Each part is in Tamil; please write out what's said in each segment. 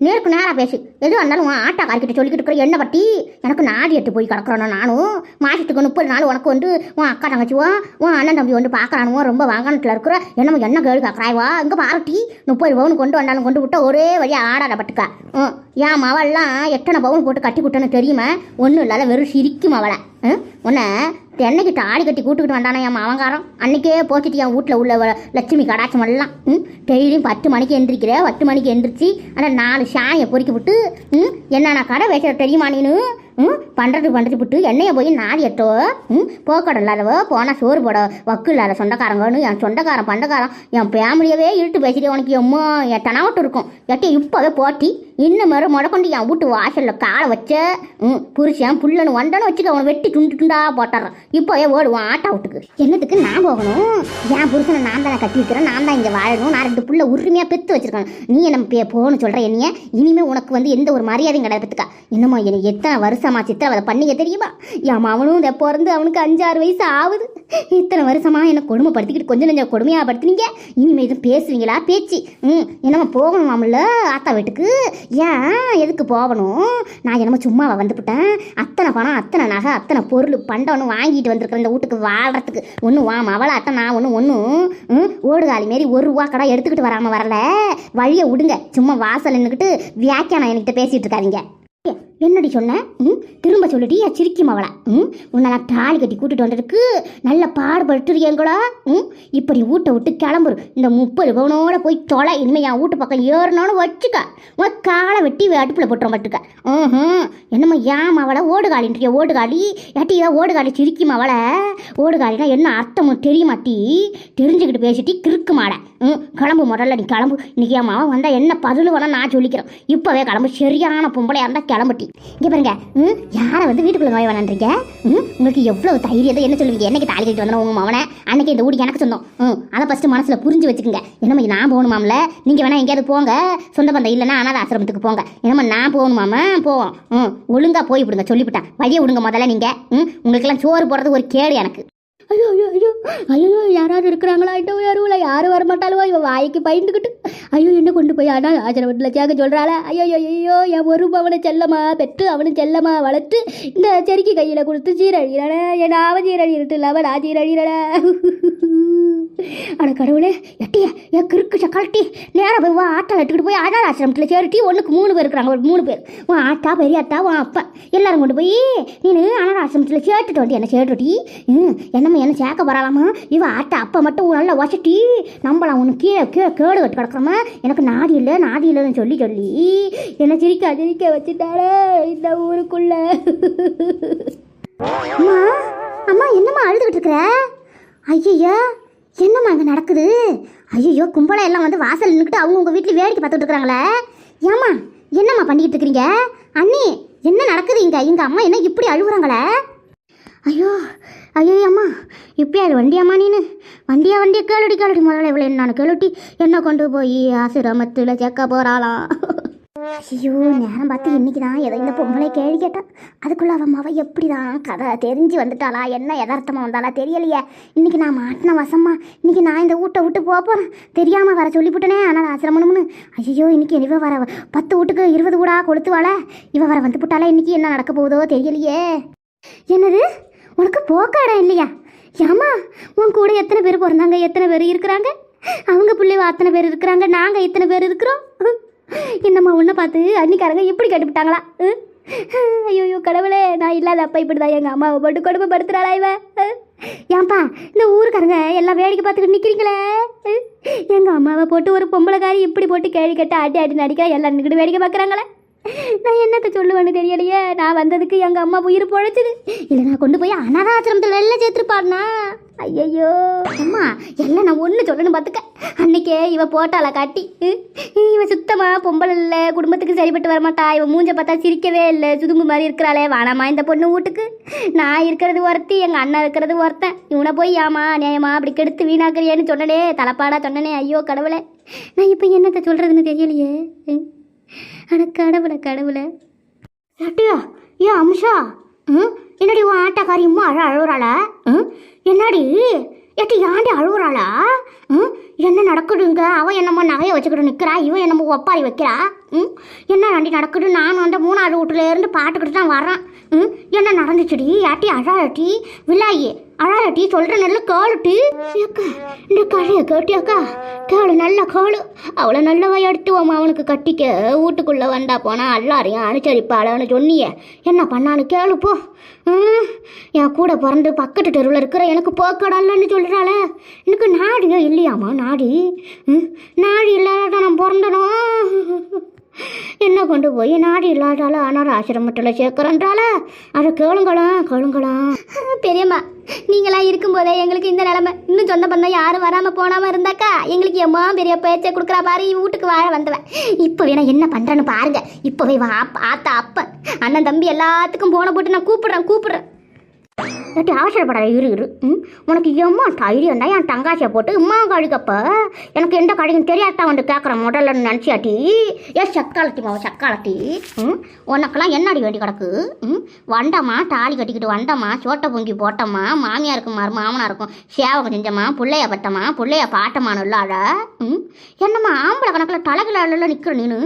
நேருக்கு நேராக பேசு எதுவாக இருந்தாலும் உன் ஆட்டாக்காரிக்கிட்ட சொல்லிக்கிட்டு இருக்கிற என்ன பட்டி எனக்கு நாடி எட்டு போய் கிடக்குறோம் நானும். மாசத்துக்கு முப்பது நாள் உனக்கு வந்து உன் அக்கா தங்கச்சிவோ உன் அண்ணன் தம்பி வந்து பார்க்கறானுவோ ரொம்ப வாங்கனத்தில் இருக்கிற என்னமோ என்ன கேள்வி கேட்குறாய்வா இங்கே பாரட்டி முப்பது பவுன் கொண்டு வந்தாலும் கொண்டு விட்டா ஒரே வழியாக ஆடாத பட்டுக்கா. ம். என் மவள்லாம் எத்தனை பவுன் போட்டு கட்டி விட்டேன்னு தெரியுமா? ஒன்றும் இல்லாத வெறும் சிரிக்கும் அவளை. ம் உன்னை தென்னைக்கு தாடி கட்டி கூட்டுக்கிட்டு வந்தானே என் மாவங்காரம் அன்னைக்கே போச்சுட்டு என் வீட்டில் உள்ள லட்சுமி கடாட்சம் எல்லாம். ம் டெய்லியும் பத்து மணிக்கு எந்திரிக்கிற பத்து மணிக்கு எந்திரிச்சு அந்த நாலு சாயை பொறுக்கி விட்டு ம் என்னென்ன கடை வைக்கிற தெரியுமா நீனு? ம் பண்ணுறது பண்ணுறது விட்டு என்னையை போய் நாடி எட்டோ. ம் போக்கடை இல்லாதவோ போனால் சோறு போட வக்கு இல்லாத சொந்தக்காரங்கன்னு என் சொந்தக்காரன் பண்டக்காரன் என் ஃபேமிலியவே இழுத்து பேசிட்டு உனக்கு எம்மோ என் தனவட்டு இருக்கும்? எட்டி இப்போவே போட்டி. இன்னும் மறு முடக்கொண்டு என் வீட்டு வாசலில் காலை வச்ச ம் புருஷன் புள்ளன்னு வந்தன்னு வச்சுக்க அவனை வெட்டி துண்டு துண்டா போட்டுறான். இப்போவே ஓடுவான் ஆட்டா விட்டுக்கு. என்னத்துக்கு நான் போகணும்? என் புருஷனை நான் தான் கட்டி வைக்கிறேன் நான் தான் இங்கே வாழணும். நான் ரெண்டு புள்ள உரிமையாக பெற்று வச்சுருக்கேன் நீ என்ன பே போகணும்னு சொல்கிற என்னைய? இனிமேல் உனக்கு வந்து எந்த ஒரு மரியாதையும் கிடையாது பத்துக்கா. என்னம்மா எனக்கு எத்தனை வருஷமா சித்திரவதை பண்ணிக்க தெரியுமா? என் அவனும் இதை பிறந்து அவனுக்கு அஞ்சாறு வயசு ஆகுது. இத்தனை வருஷமா என்னை கொடுமைப்படுத்திக்கிட்டு கொஞ்சம் கொஞ்சம் கொடுமையாக படுத்துனீங்க? இனிமேல் எதுவும் பேசுவீங்களா? பேச்சு. ம் என்னம்மா போகணுமாம்ல ஆத்தா வீட்டுக்கு? ஏன்? எதுக்கு போகணும் நான் என்னமோ சும்மாவா வந்துவிட்டேன் அத்தனை பணம் அத்தனை நகை அத்தனை பொருள் பண்டம்னு வாங்கிட்டு வந்திருக்கிறேன் இந்த வீட்டுக்கு வாழ்கிறதுக்கு ஒன்றும் வா மவளாட்டம் நான் ஒன்றும் ஒன்றும் ஓடுகாலி மாரி ஒரு ரூபா கடை எடுத்துக்கிட்டு வராமல் வரல. வழியை விடுங்க. சும்மா வாசல் நின்றுக்கிட்டு வியாக்கியானம் என்கிட்ட பேசிகிட்டு இருக்காதீங்க. என்னடி சொன்னேன் ம்? திரும்ப சொல்லுடி என் சிரிக்கி மவளை ம்? உன்னை நான் தாலி கட்டி கூட்டிட்டு வந்ததுக்கு நல்ல பாடுபட்டுருக்கீங்களா ம்? இப்படி வீட்டை விட்டு கிளம்புரு. இந்த முப்பது பவுனோட போய் தொலை. இனிமேல் என் வீட்டு பக்கம் ஏறினாலும் வச்சுக்க. உன் காலை வெட்டி அடுப்பில் போட்டுற மாட்டுக்க ம் என்னம்மா ஏன் மவளை ஓடுகாலின்றிய? ஓடுகாலி? ஏட்டி இவ ஓடுகாலி சிரிக்கி மவளை ஓடுகாலினா என்ன அர்த்தமும் தெரிய மாட்டி தெரிஞ்சுக்கிட்டு பேசிட்டு கிறுக்குமாட ம் கிளம்பு முதல்ல நீ கிளம்பு. இன்னைக்கு என் மாவன் வந்தால் என்ன பதில் வேணால் நான் சொல்லிக்கிறேன். இப்போவே கிளம்பு. சரியான பொம்பளையாக இருந்தால் கிளம்புட்டி. இங்கே பாருங்க ம் யாரை வந்து வீட்டுக்குள்ளே நோய் வேணான்றீங்க ம் உங்களுக்கு எவ்வளோ தைரியம் என்ன சொல்லுவீங்க? என்னைக்கு தாலி கட்டி வந்தோம் உங்கள் மவனை அன்னைக்கு இந்த ஊடி எனக்கு சொந்தம் ம் அதை ஃபஸ்ட்டு மனசில் புரிஞ்சு வச்சுக்கோங்க. என்னம்மா நான் போகணுமாம்ல நீங்கள் வேணால் எங்கேயாவது போங்க. சொந்த பந்தம் இல்லைன்னா அனாத ஆசிரமத்துக்கு போங்க. என்னம்மா நான் போகணுமாமா போவோம். ம் ஒழுங்காக போய் விடுங்க சொல்லிவிட்டேன். வழியை விடுங்க முதல்ல நீங்கள் ம் உங்களுக்கெல்லாம் சோறு போடுறது ஒரு கேடு எனக்கு. ஐயோ ஐயோ ஐயோ. ஐயோ யாராவது இருக்கிறாங்களா? ஐட்டோ யாரும் யாரும் வரமாட்டாலும் இவன் வாய்க்கு பயந்துக்கிட்டு ஐயோ என்ன கொண்டு போய் ஆனால் ஆசிரமத்தில் சேர்க்க சொல்கிறாளா ஐயோ ஐயோ என் ஒரு அவனை செல்லமா? பெற்று அவனை செல்லமா? வளர்த்து இந்த செருக்கி கையில் கொடுத்து சீரழிகிறட என் அவன் சீரழிட்டு இல்லாமல் நான் சீரழிகிறட அட கடவுளே எட்டிய என் கிறுக்கு சக்காலட்டி நேராக போய் வா ஆட்டா எடுத்துக்கிட்டு போய் அனாத ஆசிரமத்தில் சேருட்டி ஒன்றுக்கு மூணு பேர் இருக்கிறாங்க ஒரு மூணு பேர். உன் ஆட்டா பெரிய ஆட்டா உன் அப்பா எல்லாரும் கொண்டு போய் நீ அனாத ஆசிரமத்தில் சேர்த்துட்டு வந்து என்ன சேர்த்துட்டி ம் என்னம்மா என்ன சேர்க்க வரலாமா இவன் ஆட்ட அப்பா மட்டும் நல்லா வசட்டி நம்மளாம் ஒன்று கீழே கீழே கேடு கட்டு கிடக்குறோமா? எனக்கு நாதி இல்லை நாதி இல்லைன்னு சொல்லி சொல்லி என்னை சிரிக்க சிரிக்க வச்சுட்டாரே இந்த ஊருக்குள்ள. அம்மா அம்மா என்னம்மா அழுதுகிட்டு இருக்கிற? ஐயய்யா என்னம்மா இங்கே நடக்குது? ஐயோ கும்பலாக எல்லாம் வந்து வாசல் நின்றுக்கிட்டு அவங்க உங்கள் வீட்டில் வேடிக்கை பார்த்துட்டு இருக்கிறாங்களே? ஏம்மா என்னம்மா பண்ணிக்கிட்டு இருக்கிறீங்க? அண்ணி என்ன நடக்குது இங்கே? எங்கள் அம்மா என்ன இப்படி அழுகுறாங்களே? ஐயோ ஐயோ அம்மா இப்படி அது வண்டியாம்மா நீனு? வண்டியா வண்டியை கேளுடி கேளுடி. முதல்ல இவ்வளோ நான் கேளுட்டி. என்ன கொண்டு போய் ஆசிரமத்தில் சேர்க்க போகிறாளாம் ஐயோ நேரம் பார்த்து இன்னைக்கு தான் ஏதோ இந்த பொம்பளை கேள்வி கேட்டான் அதுக்குள்ளே அவன் மவ எப்படி தான் கதை தெரிஞ்சு வந்துட்டாளா? என்ன யதார்த்தமாக வந்தாளா தெரியலையே. இன்னைக்கு நான் மாட்டின வசமா இன்னைக்கு நான் இந்த வீட்டை விட்டு போக போகிறேன் தெரியாமல் வர சொல்லிவிட்டனே ஆனால் ஆசிரமணும்னு ஐயோ இன்னைக்கு இவ வர பத்து வீட்டுக்கு இருபது வீடா கொடுத்துவாள இவ வர வந்து விட்டாளா? இன்னைக்கு என்ன நடக்க போகுதோ தெரியலையே. என்னது? உனக்கு போக்க இடம் இல்லையா? ஏம்மா உன் கூட எத்தனை பேர் பிறந்தாங்க எத்தனை பேர் இருக்கிறாங்க? அவங்க பிள்ளைவா அத்தனை பேர் இருக்கிறாங்க நாங்கள் இத்தனை பேர் இருக்கிறோம்? என்னம்மா உன்னை பார்த்து அன்னிக்காரங்க இப்படி கட்டுப்பிட்டாங்களா? ஐயோ கடவுளே நான் இல்லாத அப்பா இப்படி தான் எங்கள் அம்மாவை போட்டு கொடுமைப்படுத்துறாளா இவ? ஏன்பா இந்த ஊருக்காரங்க எல்லாம் வேடிக்கை பார்த்துக்கிட்டு நிற்கிறீங்களே எங்கள் அம்மாவை போட்டு ஒரு பொம்பளைக்காரி இப்படி போட்டு கேள்வி கேட்டு ஆட்டி ஆட்டி நடிக்கிறா எல்லாம் நின்றுக்கிட்டு வேடிக்கை பார்க்குறாங்களே? நான் என்னத்தை சொல்லுவேன்னு தெரியலையே? நான் வந்ததுக்கு எங்கள் அம்மா உயிர் பொழைச்சது. இல்லை நான் கொண்டு போய் அனாதாசிரமத்தில் எல்லாம் சேர்த்துருப்பாருனா ஐயையோ அம்மா எல்லாம் நான் ஒன்று சொல்லணும் பார்த்துக்க அன்னைக்கே இவ போட்டாள காட்டி. ம், இவ சுத்தமாக பொம்பளை இல்லை குடும்பத்துக்கு சரிப்பட்டு வரமாட்டா. இவ மூஞ்ச பார்த்தா சிரிக்கவே இல்லை சுதும்பு மாதிரி இருக்கிறாளே வானாமா இந்த பொண்ணு வீட்டுக்கு? நான் இருக்கிறது ஒருத்தி எங்கள் அண்ணன் இருக்கிறது ஒருத்தன். இவனை போய் ஆமா நியாயமா அப்படி கெடுத்து வீணாக்குறியேன்னு சொன்னனே தலைப்பாடா சொன்னனே ஐயோ கடவுளை. நான் இப்போ என்னத்தை சொல்கிறதுன்னு தெரியலையே? ஆனால் கடவுளை கடவுளை. லட்டியா ஏ அம்ஷா? ம்? என்னடி உன் ஆட்டக்காரி அம்மா அழ அழுகுறாளா ம்? என்னடி? ஏட்டி ஏன்டி அழுகுறாளா ம்? என்ன நடக்குதுங்க? அவன் என்னமோ நகையை வச்சுக்கிட்டு நிற்கிறா இவன் என்னமோ ஒப்பாரி வைக்கிறா? ம்? என்ன வண்டி நடக்குது? நான் அந்த மூணாவது வீட்டுலேருந்து பாட்டுக்கிட்டு தான் வரேன் ம்? என்ன நடந்துச்சுடி? யாட்டி அழாட்டி வில்லாயி அழாட்டி சொல்கிற நல்ல கேளுட்டி அக்கா இந்த கதையை கேட்டியாக்கா? கேளு நல்ல கேளு. அவளை நல்லவா எடுத்துவோம் அவனுக்கு கட்டிக்க. வீட்டுக்குள்ளே வந்தா போனால் எல்லாரையும் அனுசரிப்பாளன்னு சொன்னியே. என்ன பண்ணான்னு கேளு போ. ம், என் கூட பிறந்து பக்கத்து தெருவில் இருக்கிற எனக்கு போக்கடல்லன்னு சொல்கிறாளே எனக்கு நாடியோ இல்லையாம்மா நாடி? ம், நாடி இல்லாத நான் பிறந்தனோ? என்ன கொண்டு போய்? நாடு இல்லாதால ஆனால் ஆசிரமத்தில் சேர்க்குறன்றால அதை கேளுங்களாம் கேளுங்களாம் பெரியம்மா நீங்களாம் இருக்கும்போதே எங்களுக்கு இந்த நிலமை. இன்னும் சொந்த பந்தம் யாரும் வராமல் போனாமல் இருந்தாக்கா எங்களுக்கு எம்மா பெரிய பேச்சை கொடுக்குறா பாரு வீட்டுக்கு வாழ வந்தவன் இப்போ வேணா என்ன பண்ணுறேன்னு பாருங்க. இப்போவே வா அப்பா, ஆத்தா அப்பன் அண்ணன் தம்பி எல்லாத்துக்கும் போன போட்டு நான் கூப்பிடுறேன் கூப்பிடுறேன். ஏட்டி அவசரப்படாத இரு இரு. ம்? உனக்கு எம்மா தைரியம் தான்? என் தங்காச்சியை போட்டு இம்மா கழுகப்ப எனக்கு எந்த கழுகும் தெரியாதான் வந்து கேட்குற முதல்ல நினச்சியாட்டி? ஏ சக்காலத்தி மாவ சக்காலத்தி. ம்? உனக்கெல்லாம் என்னடி வேண்டி கிடக்கு? ம்? வண்டம்மா தாலி கட்டிக்கிட்டு வண்டம்மா சோட்டை பொங்கி போட்டம்மா மாமியாருக்கும் மாமனாக மாமனாருக்கும் சேவகம் செஞ்சம்மா பிள்ளைய பட்டம்மா பிள்ளைய பாட்டம்மானு இல்லாத? ம்? என்னம்மா ஆம்பளை கணக்கில் தலைகில நிற்கிற நீனு?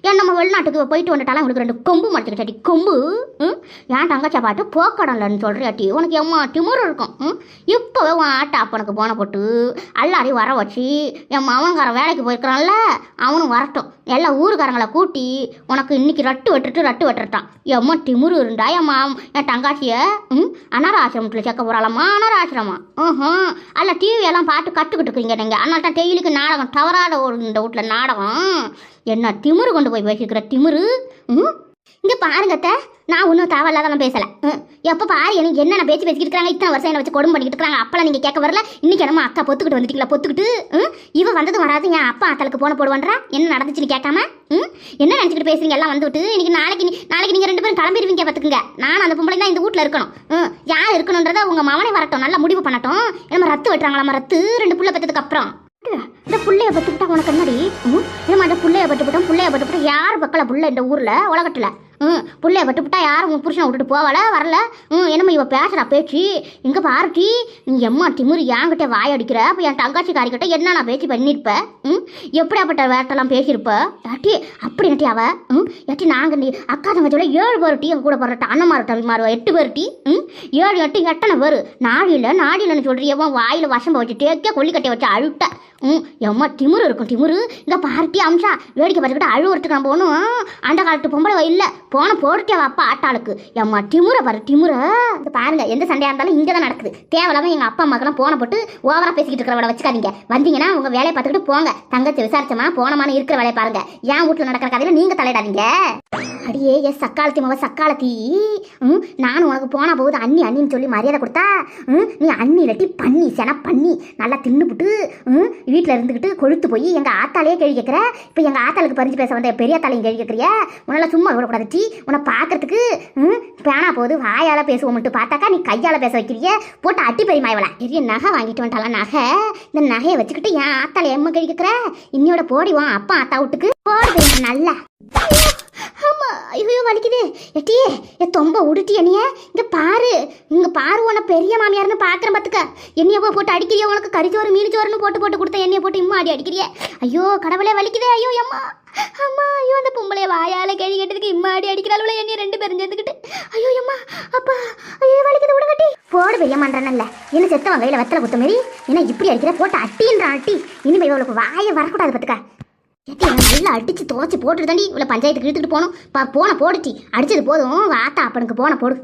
என்னம்மா வெளிநாட்டுக்கு போயிட்டு வந்துட்டாலும் உங்களுக்கு ரெண்டு கொம்பு மடிச்சுக்கிட்டாடி கொம்பு? ம்? என் தங்கச்சா பார்த்து போக்கடலன்னு சொல்கிறியாட்டி உனக்கு எம்மா திமிரு இருக்கும். ம்? இப்போவே உன் ஆட்டை அப்பனுக்கு போன போட்டு எல்லாரையும் வர வச்சு என் மவன்காரன் வேலைக்கு போயிருக்கிறான்ல அவனும் வரட்டும். எல்லா ஊருக்காரங்களை கூட்டி உனக்கு இன்னைக்கு ரட்டு வெட்டுட்டு ரட்டு வெட்டுறட்டான் எம்மா திமிரு இருந்தா என் மா என் தங்காச்சியை ம்? அனார ஆசிரமத்தில் சேர்க்க போகிறாளம்மா அனார ஆசிரமம் ம் அல்ல டிவியெல்லாம் பார்த்து கற்றுக்கிட்டு இருக்கீங்க நீங்கள் அதனால தான் டெய்லிக்கு நாடகம் தவறாத ஒரு இந்த வீட்டில் நாடகம். என்ன திமிரு கொண்டு போய் பேசிக்கிற திமிரு? ம்? இங்கே பாருங்க அத்தை. நான் ஒன்றும் தேவையில்லாதெல்லாம் பேசலை. எப்போ பாரு எனக்கு என்னென்ன பேச்சு பேசிக்கிட்டு இருக்காங்க? இத்தனை வருஷம் என்ன வச்சு கொடுமை பண்ணிக்கிட்டு இருக்காங்க. அப்பெல்லாம் நீங்கள் கேட்க வரல. இன்னைக்கு என்னமோ அக்கா பொத்துக்கிட்டு வந்துட்டீங்களா? பொத்துக்கிட்டு ம். இவ வந்ததும் வராது. என் அப்பா அத்தலுக்கு போன போடுவான்றா? என்ன நடந்துச்சுன்னு கேட்காம? ம். என்ன நினச்சிக்கிட்டு பேசுறீங்க? எல்லாம் வந்துவிட்டு இன்னைக்கு நாளைக்கு நீ- நாளைக்கு நீங்கள் ரெண்டு பேரும் கிளம்பிடுவீங்க பார்த்துக்குங்க. நான் அந்த பொம்பளை தான் இந்த வீட்டில் இருக்கணும். ம். யார் இருக்கணுன்றத உங்கள் மவனை வரட்டும். நல்லா முடிவு பண்ணட்டும். என்னமோ ரத்து வெட்டுறாங்களாம்மா ரத்து. ரெண்டு புள்ள பெற்றதுக்கு அப்புறம். இந்த புள்ளைய பட்டுக்கிட்டா உனக்கு என்னடி? ம்? என்னம்மா இந்த புள்ளைய பட்டுவிட்டோம் புள்ளைய பட்டுவிட்டா யார் பக்கல புள்ள இந்த ஊரில் உலகத்தில்? ம் புள்ளைய பட்டுவிட்டா யாரும் உன் புருஷனை விட்டுட்டு போகல வரல? ம் என்னம்மா இவ பேசுறா பேச்சு? இங்கே பாருட்டி நீ எம்மா திமிரு என்கிட்ட வாய் அடிக்கிற? அப்போ என் தங்காச்சிக்காரிக்கிட்ட என்ன நான் பேச்சு பண்ணியிருப்பேன் ம்? எப்படியாப்பட்ட வேட்டெல்லாம் பேசியிருப்ப? ஏட்டி அப்படி நட்டி அவ? ம்? ஏட்டி நாங்கள் நீ அக்கா தங்கச்சியோட ஏழு பேர் டீ என் கூட போடுற அண்ணமாரு தம்பிமாரு எட்டு பேர் டீ? ம்? ஏழு எட்டு எட்டனை பேர். நாடியில் நாடியில்னு எவன் வாயில் வசம்ப வச்சு டேக்கே கொல்லிக்கட்டை வச்சு அழுட்ட ம் எம்மா திமுரு இருக்கும் திமுரு. இந்த பார்ட்டி அம்சா. வேடிக்கை பார்த்துக்கிட்டு அழுவுறதுக்கு நம்ம ஒன்றும் அந்த காலத்து பொம்பளை இல்லை போன போட்டுட்டே அப்பா ஆட்டாளுக்கு. எம்மா திமுற பாரு திமுற இந்த பாருங்க எந்த சண்டையாக இருந்தாலும் இங்கே தான் நடக்குது. தேவையில்லாம எங்கள் அப்பா அம்மாக்கெல்லாம் போன போட்டு ஓவராக பேசிக்கிட்டு இருக்கிறவளை வச்சுக்காதீங்க. வந்தீங்கன்னா உங்க வேலையை பார்த்துக்கிட்டு போங்க. தங்கச்சி விசாரிச்சமா போனமான இருக்கிற வேலையை பாருங்க. என் வீட்டில் நடக்கிற கதையில நீங்கள் தலையிடாதீங்க. அடியே எஸ் சக்காலத்தி மாவ சக்காலத்தி. ம் நானும் உனக்கு போனா போகுது அண்ணி அண்ணின்னு சொல்லி மரியாதை கொடுத்தா ம் நீ அண்ணி இல்லாட்டி பண்ணி சென பண்ணி நல்லா தின்னுபிட்டு ம் வீட்டில் இருந்துக்கிட்டு கொழுத்து போய் எங்கள் ஆத்தாலேயே கேள்வி கேட்குற இப்போ எங்கள் ஆத்தாளுக்கு பறிஞ்சு பேச வந்த பெரிய ஆத்தாலையும் கேள்வி கேட்குறியா உன்னால சும்மா விடக்கூடாது டீ. உன்னை பார்க்கறதுக்கு ம் பேனா போகுது வாயால் பேசுவோம் மட்டும் பார்த்தாக்கா நீ கையால் பேச வைக்கிறிய? போட்டு அட்டி பெரிய மாயவளா. பெரிய நகை வாங்கிட்டு வந்துட்டால நகை? இந்த நகையை வச்சுக்கிட்டு என் ஆத்தால எம்ம கேள்வி கேட்குற இன்னியோட போடிவான் அப்பா ஆத்தா வீட்டுக்கு. போடு நல்லா. ஐயோ எட்டியே என் தொம்ப உடுட்டி என்னைய? இங்கே பாரு. இங்க பாரு உன பெரிய மாமியார்னு பார்க்குறேன் பார்த்துக்க என்னைய போய் போட்டு அடிக்கிறிய உனக்கு கறிச்சோறு மீன் சோறுன்னு போட்டு போட்டு கொடுத்த என்னைய போட்டு இம்மா அடி அடிக்கிறியே. ஐயோ கடவுளே வலிக்குதே. ஐயோ அம்மா. அம்மா ஐயோ அந்த பொம்பளைய வாயால் கேள்வி கேட்டதுக்கு இம்மா அடி அடிக்கிறாள் என்னைய ரெண்டு பேரும் சேர்ந்துக்கிட்டு. ஐயோ அம்மா அப்பா ஐயோ வலிக்குது விடுங்கட்டி போடு பெரிய மன்றனல்ல என்ன செத்தவன் கையில் வெத்தலை குத்த மாரி? என்ன இப்படி அடிக்கிற? போட்டு அட்டின்றான் அட்டி. இனிமே இவளுக்கு வாயை வரக்கூடாது பாத்துக்க. ஏட்டி அவன் நல்லா அடிச்சு துவச்சி போட்டுட்டு தாண்டி இவ்வளோ பஞ்சாயத்துக்கு இழுத்துட்டு போகணும் பா போன போடுச்சி அடிச்சது போதும். வாத்தா அப்பனுக்கு போன போடு.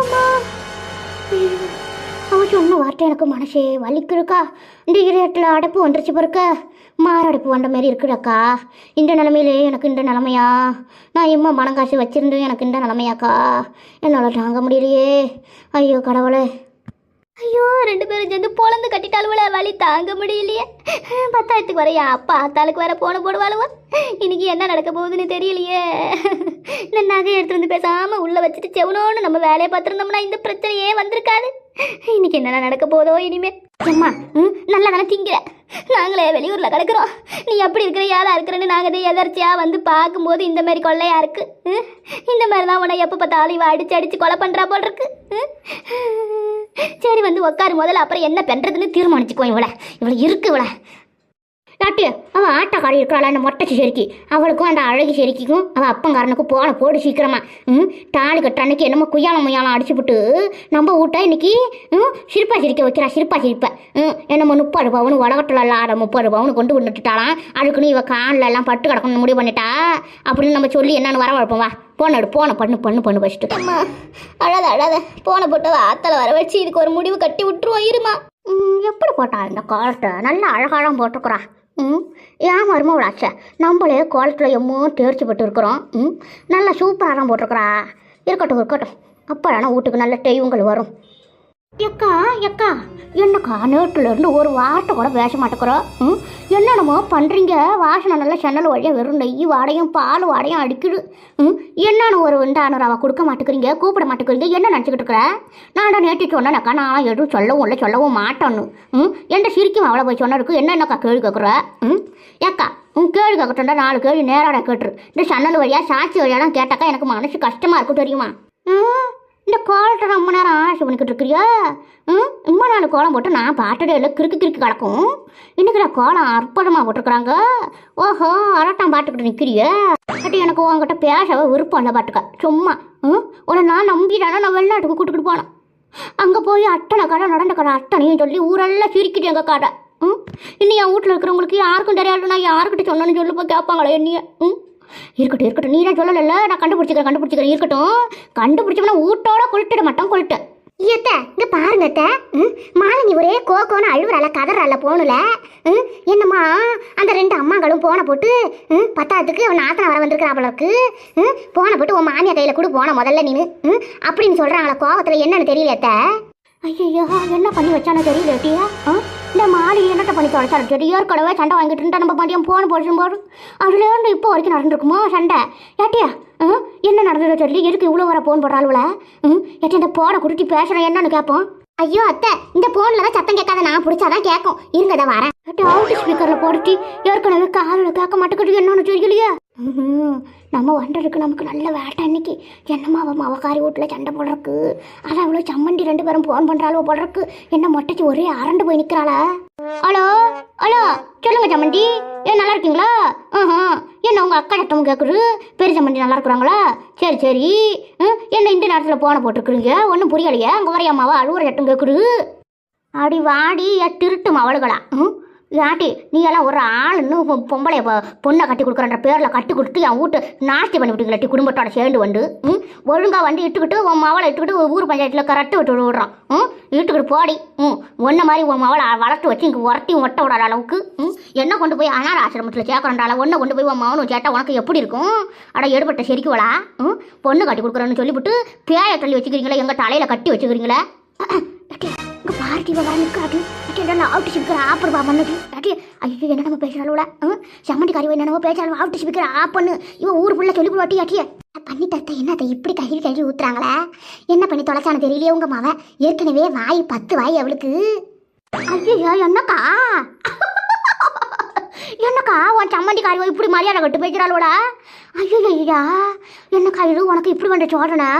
அம்மா. அவன் சொன்ன வார்த்தை எனக்கு மனசே வலிக்குதுக்கா. இந்த இடத்துல அடைப்பு வந்துருச்சு பிறக்க மாரடைப்பு வந்த மாதிரி இருக்குடாக்கா இந்த நிலமையிலே எனக்கு இந்த நிலமையா? நான் இம்மா மனங்காசு வச்சிருந்து எனக்கு இந்த நிலமையாக்கா? என்னால் தாங்க முடியலையே. ஐயோ கடவுளே. ஐயோ ரெண்டு பேரும் சேர்ந்து பொழந்து கட்டிட்டாளுவல வலி தாங்க முடியலையே. பத்தாயிரத்துக்கு வரையா? அப்பா அத்தாளுக்கு வேற போன போடுவாளுவா? இன்னைக்கு என்ன நடக்க போகுதுன்னு தெரியலையே. இந்த நகை எடுத்து வந்து பேசாம உள்ள வச்சுட்டு செவனோன்னு நம்ம வேலையை பார்த்துருந்தோம்னா இந்த பிரச்சனையே வந்திருக்காது. இன்னைக்கு என்னென்ன நடக்க போதோ இனிமே. அம்மா ம் நல்லா தானே திங்கிற. நாங்களே வெளியூரில் கிடக்குறோம். நீ எப்படி இருக்கிற யாரா இருக்கிறேன்னு நாங்கள் எதர்ச்சியாக வந்து பார்க்கும்போது இந்த மாதிரி கொள்ளையா இருக்கு. ம்? இந்த மாதிரி தான் உன்னை எப்போ பார்த்தாலும் இவ அடிச்சு அடிச்சு கொலை பண்ணுறா போல் இருக்கு. சரி வந்து உட்காரு முதல்ல அப்புறம் என்ன பண்ணுறதுன்னு தீர்மானிச்சுக்கோ இவளை. இவ்வளோ இருக்கு இவளை. டாட்டு அவள் ஆட்டக்காரி இருக்கிறாள் அந்த மொட்டை செருக்கி அவளுக்கும் அந்த அழகி செருக்கிக்கும் அவள் அப்பங்காரனுக்கும் போன போடு சீக்கிரமா. ம் தாலி கட்டுற அன்னைக்கு என்னமோ குய்யாலம் முய்யாலம் அடிச்சுப்புட்டு நம்ம வீட்டை இன்னைக்கு ம் சிரிப்பா சிரிக்க வைக்கிறா சிரிப்பா சிரிப்ப. ம் என்னமோ முப்பது பவுன் உலகத்தில் இல்லாத முப்பது பவுன் கொண்டு விட்டுட்டாலாம் அதுக்குன்னு இவ காலில் எல்லாம் பட்டு கிடக்கணும்னு முடிவு பண்ணிட்டா. அப்படின்னு நம்ம சொல்லி என்னன்னு வரவழைப்போம் வா. போன எடு போன பண்ணு பண்ணு பண்ணு ஃபஸ்ட்டு அம்மா அழாத அழாத. போன போட்டு ஆத்தல வர வச்சு இதுக்கு ஒரு முடிவு கட்டி விட்டுருவோம் இருமா. ம், எப்படி போட்டா இந்த காலத்தை? நல்லா அழகாலாம் போட்டிருக்குறா. ம்? ஏன் மருமவளாச்சே நம்மளே கோலத்தில் எம்மோ தேர்ச்சி பட்டு இருக்கிறோம் ம்? நல்லா சூப்பராக தான் போட்டிருக்கிறா. இருக்கட்டும் இருக்கட்டும். அப்போ வீட்டுக்கு நல்ல தெய்வங்கள் வரும். எக்கா எக்கா என்னக்கா நேற்றுலேருந்து ஒரு வார்த்தை கூட பேச மாட்டேங்கிறோம் ம்? என்னென்னமோ பண்ணுறீங்க வாசனை நல்லா சென்னல் வழியாக வெறும் நெய் வாடையும் பால் வாடையும் அடிக்குது. ம்? என்னன்னு ஒரு இண்டானு அனுராவை கொடுக்க மாட்டேங்கிறீங்க? கூப்பிட மாட்டேங்கிறீங்க? என்ன நினச்சிக்கிட்டு இருக்கிற? நான் தான் நேற்று சொன்னேனக்கா நான் எதுவும் சொல்லவும் இல்லை சொல்லவும் மாட்டேன்னு. ம்? எந்த சிரிக்கும் அவ்வளோ போய் சொன்னதுக்கு என்னென்னக்கா கேள்வி கேட்குற? ம்? ஏக்கா உன் கேள்வி கேட்கட்டா நாலு கேள்வி நேராக கேட்டுரு. இந்த சன்னல் வழியாக சாட்சி வழியாலாம் கேட்டாக்கா எனக்கு மனசு கஷ்டமாக இருக்கும் தெரியுமா? ம்? இந்த கோலத்தை ரொம்ப நேரம் ஆசை பண்ணிக்கிட்டு இருக்கிறியா? ம்? ரொம்ப நாள் கோலம் போட்டு நான் பாட்டடே இல்லை கிறுக்கு கிறுக்கு கிடக்கும். இன்னைக்கு நான் கோலம் அற்புதமாக போட்டிருக்கிறாங்க? ஓஹோ அரட்டான் பாட்டுக்கிட்டு நிற்கிறியா பட் எனக்கு உங்ககிட்ட பேசவே விருப்பம் இல்லை பாட்டுக்க. சும்மா ம்? உன்னை நான் நம்பிட்டானா நான் வெளிநாட்டுக்கு கூட்டுக்கிட்டு போனேன் அங்கே போய் அட்டனை கடை நடந்த கடை அட்டனையும் சொல்லி ஊரெல்லாம் சிரிக்கிட்டு எங்கள் கடை ம்? இன்னும் என் வீட்டில் இருக்கிறவங்களுக்கு யாருக்கும் தெரியாது நான் யாருக்கிட்ட சொன்னேன்னு சொல்லி போய் கேட்பாங்களே என்னைய. ம்? இருக்கட்டும் இருக்கட்டும். நீ தான் சொல்லலைல்ல? நான் கண்டுபிடிச்சிக்கிறேன் கண்டுபிடிச்சிக்கிறேன். இருக்கட்டும். கண்டுபிடிச்சோம்னா வீட்டோட கொளுட்டிட மாட்டோம் கொளுட்டு ஏத்த இங்க பாருங்க அத்த. ம், மாலினி ஒரே கோக்கோன்னு அழுவுறால கதறால போகணுல ம், என்னம்மா? அந்த ரெண்டு அம்மாங்களும் போன போட்டு ம், பத்தாததுக்கு அவன் நாத்தனை வர வந்திருக்கிறாப்புல இருக்கு. ம், போன போட்டு உன் மாமியா கையில கொடு போன முதல்ல நீனு ம், அப்படின்னு சொல்றாங்களா கோவத்துல என்னன்னு தெரியல அத்த. ஐயோ என்ன பண்ணி வச்சானோ தெரியல ஆ? இந்த மாடி என்னட்ட பண்ணி தொலைச்சாலும் சரி ஏற்கனவே சண்டை வாங்கிட்டு இருந்தா நம்ம மதியம் போன போட்டு போடு அதுலேருந்து இப்போ வரைக்கும் நடந்துருக்குமோ சண்டை? ஏட்டியா என்ன நடந்ததோ சொல்லி எதுக்கு இவ்வளோ வர போன் போடுறாள் ம்? ஏட்டி இந்த போட குடுத்தி பேசுகிறேன் என்னன்னு கேட்போம். ஐயோ அத்தை இந்த போன்ல தான் சத்தம் கேட்காத நான் பிடிச்சாதான் கேட்கும். இருங்க இதை வரேன். ஏட்டி அவுட் ஸ்பீக்கரில் போட்டுட்டு ஏற்கனவே காதில் கேட்க மாட்டேங்குது என்னன்னு தெரியலையே? நம்ம வண்டருக்கு நமக்கு நல்ல வேட்டை இன்னைக்கு. என்னம்மா அவன் அவக்காரி வீட்டில் சண்டை போடுறக்கு? அதான் அவ்வளோ சம்மண்டி ரெண்டு பேரும் ஃபோன் பண்ணுறாளோ போடுறக்கு என்ன மொட்டைச்சு ஒரே அரண்டு போய் நிற்கிறாளா ஹலோ ஹலோ சொல்லுங்க சம்மண்டி ஏன் நல்லா இருக்கீங்களா ஆஹா என்ன உங்கள் அக்கா சத்தமும் கேட்குது பெரிய சம்மண்டி நல்லா இருக்கிறாங்களா சரி சரி. ம், என்ன இந்த நேரத்தில் போனை போட்டிருக்குறீங்க? ஒன்றும் புரியலையே. அங்கே வரையம்மாவா அழுவுற சட்டம் கேட்குது அடி வாடி திருட்டும் திருட்டு அவளுகளா? ம்? யாட்டி நீ எல்லாம் ஒரு ஆளுன்னு இன்னும் பொம்பளை பொண்ணை கட்டி கொடுக்குறன்ற பேரில் கட்டி கொடுத்து என் வீட்டு நாஸ்தி பண்ணி விட்டீங்களாட்டி குடும்பத்தோட சேர்ந்து வந்து ம்? ஒழுங்காக வந்து இட்டுக்கிட்டு உன் மவளை இட்டுக்கிட்டு ஊர் பஞ்சாயத்தில் கரட்டு விட்டு விடுறான் ம்? இட்டுக்கிட்டு போடி ம்? ஒன்றை மாதிரி உன் மவளை வளர்த்து வச்சு இங்கே உரட்டி ஒட்ட விடாத அளவுக்கு ம்? என்ன கொண்டு போய் அனாத ஆசிரமத்தில் சேர்க்குறன்றால ஒன்றை கொண்டு போய் உன் மவனும் சேட்டா உனக்கு எப்படி இருக்கும்? அட எடுபட்ட செரிக்குவளா ம்? பொண்ணு கட்டி கொடுக்குறேன்னு சொல்லிவிட்டு பேயை தள்ளி வச்சுக்கிறீங்களே எங்கள் தலையில் கட்டி வச்சுக்கிறீங்களே? அட்டி வர நிற்காது அட்டி அவுட் அவுட்டு ஆப்பர் பா பண்ணது அட்டி ஐயோ என்ன நம்ம பேசுறாளோட சம்மண்டி காரி என்னமோ பேசுறாலும் அவுட்டு ஆப் ஆப்பன்னு இவன் ஊர் ஃபுல்லாக சொல்லி கொடுவாட்டி அட்டியே பண்ணி தத்த என்னத்த இப்படி கழுவி கழுவி ஊத்துறாங்களே? என்ன பண்ணி தொலைச்சானு தெரியலையே உங்க மாவன் ஏற்கனவே வாய் பத்து வாய் அவளுக்கு. ஐயோ என்னக்கா? என்னக்கா உன் சம்மந்தி இப்படி மரியாதை கட்டு பேசுறாளோட ஐயோ ஐயா என்னக்கா இது? உனக்கு இப்படி வந்து சொல்றேனா